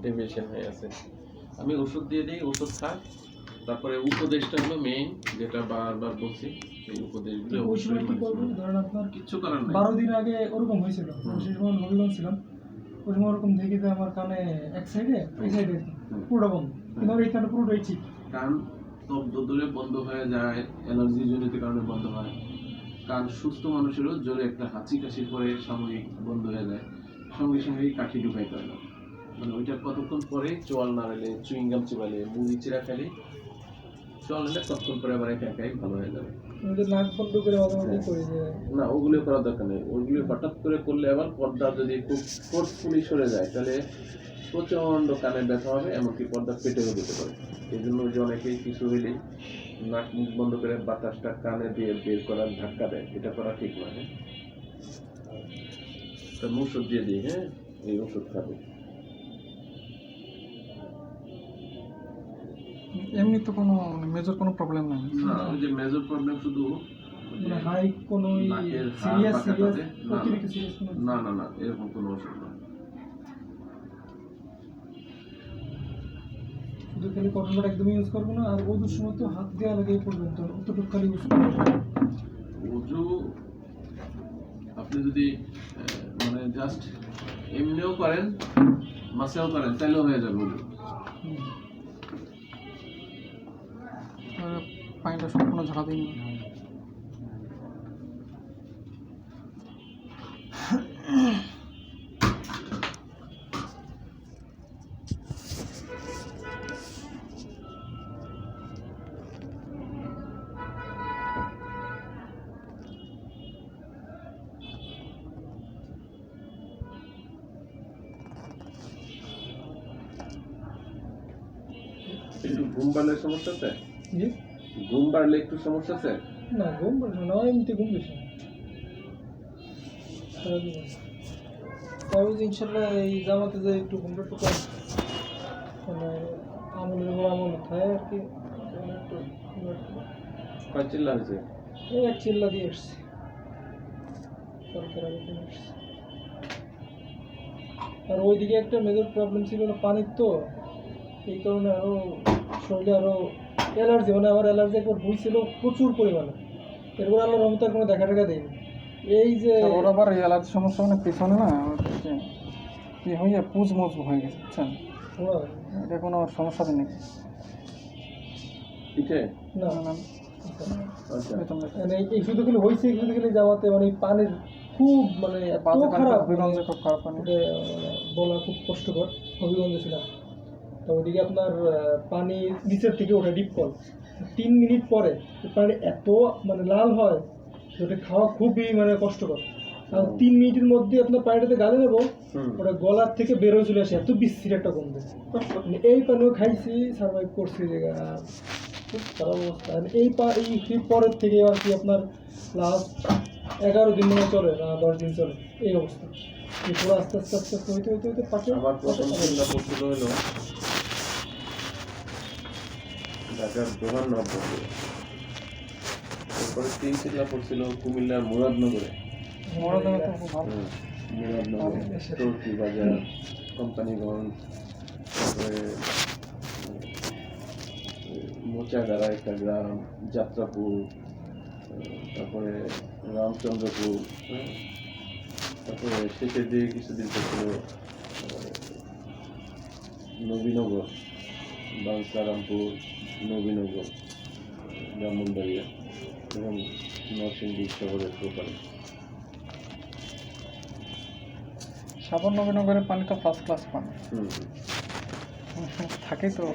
Deviation হয়ে আছে। আমি ওষুধ দিয়ে দিই ওষুধ খাই। তারপরে উপদেশটা হলো মেইন যেটা বারবার বলছি এই উপদেশগুলো অবশ্যই ধরেন আপনার কিচ্ছু করার নাই। বারো দিন আগে ওরকম হয়েছিল। সেই সময় হবিগঞ্জ ছিলাম। ওই সময় ওরকম দেখি যে আমার কানে এক সাইডে এই সাইডে। পুরোটা বন্ধ। কিন্তু আমার এইখানে পুরোটাই ঠিক। কান শব্দ দূরে বন্ধ হয়ে যায় অ্যালার্জি জনিত কারণে বন্ধ হয়। কান সুস্থ মানুষেরও জোরে একটা হাঁচি কাশি পরে সাময়িক বন্ধ হয়ে যায়। সঙ্গে সঙ্গেই কাঠি ঢুকাইতে হয়। মানে ওইটা কতক্ষণ পরে চোয়াল নাড়ালে চুইংগাম চিবালে মুড়ি চিরা খালি চোয়াল নাড়লে ততক্ষণ পরে আবার একা একাই ভালো হয়ে যাবে। নাক বন্ধ করে মাঝে মাঝে করি যে না ওগুলো করার দরকার নেই। ওইগুলো হঠাৎ করে করলে আবার পর্দা যদি খুব ফোর্সফুলি সরে যায় তাহলে প্রচণ্ড কানে ব্যথা হবে এমনকি পর্দা পেটেও দিতে পারে। এই জন্য যে অনেকেই কিছু হইলেই নাক মুখ বন্ধ করে বাতাসটা কানে দিয়ে বের করার ধাক্কা দেয়। এটা করা ঠিক নয় হ্যাঁ? ওষুধ দিয়ে দিই হ্যাঁ? এই ওষুধ খাবে। এমনি তো কোনো মেজর কোনো প্রবলেম নাই। না ওই যে মেজর প্রবলেম শুধু ওই মানে হাই কোনো সিরিয়াস সিরিয়াস না, অতিরিক্ত সিরিয়াস না না না এরকম কোনো না শুধু খালি কটনটা একদমই ইউজ করব না আর ওজুর সময় তো হাত দেওয়া লাগে পর্যন্ত অতটুকু খালি ইউজ করব। উজু আপনি যদি মানে জাস্ট এমনিও করেন মাসেও করেন তাহলেও হয়ে যাবে উজু পানিটা সম্পূর্ণ দিন একটু ঘুম বাড়লে সমস্যা আছে জি ঘুম বাড়লে একটু সমস্যা আছে? না ঘুম পাচ্ছে না এমনিতে ঘুম বেশি তবে ইনশাল্লাহ এই জামাতে যে একটু ঘুমটা মানে আমলের উপর আমল খায় আর কি। একটু কয় চিল্লা হয়েছে? এই এক চিল্লা দিয়ে এসছি সরকার আর ওইদিকে একটা মেজর প্রবলেম ছিল না পানির তো। এই কারণে আরও শরীরে আরও অ্যালার্জি মানে আমার অ্যালার্জি একবার হয়েছিল প্রচুর পরিমাণে। এরপর আল্লাহ রহমতে কোনো দেখা টাকা দেয়নি। এই যে ওর আবার এই অ্যালার্জি সমস্যা মানে পিছনে না কি হয়ে পুজ মজ হয়ে গেছে বুঝছেন? এটা কোনো সমস্যা নেই না। না, না, আচ্ছা। মানে এই- এই শুধু খালি হয়েছে শুধু খালি যাওয়াতে মানে পানির খুব মানে এত খারাপ হবিগঞ্জে খুব খারাপ পানি। বলা খুব কষ্টকর হবিগঞ্জে ছিলাম। তো ওইদিকে আপনার পানি নিচের থেকে ওঠে ডিপ কল তিন মিনিট পরে পানি এত মানে লাল হয় ওটা খাওয়া খুবই মানে কষ্টকর। আর তিন মিনিটের মধ্যে আপনার পানিটাতে গালে নেব ওটা গলার থেকে বের হয়ে চলে আসে এত বিশ্রী একটা গন্ধ। মানে এই পানিও খাইছি সার্ভাইভ করছি খুব খারাপ অবস্থা। আর এই পা এই পরের থেকে আর কি আপনার লাস্ট এগারো দিন মনে চলে না দশ দিন চলে এই অবস্থা। পুরো আস্তে আস্তে আস্তে আস্তে হইতে হইতে হইতে পাকে আমার প্রথম চিন্তা পড়ছিল হলো ঢাকার দোহান নবপুরে এরপরে তিন চিল্লা পড়ছিল কুমিল্লার মুরাদনগরে। মুরাদনগর। বাজার কোম্পানিগঞ্জ তারপরে মোচাগাড়া একটা গ্রাম, যাত্রাপুর, তারপরে রামচন্দ্রপুর তারপরে শেষের দিকে কিছুদিন পড়ছিল নবীনগর। বাংসারামপুর নবীনগর ব্রাহ্মণবাড়িয়া এবং নরসিংদী শহরের প্রকারে সাবর নবীনগরের পানি তো ফার্স্ট ক্লাস পানি থাকে তো।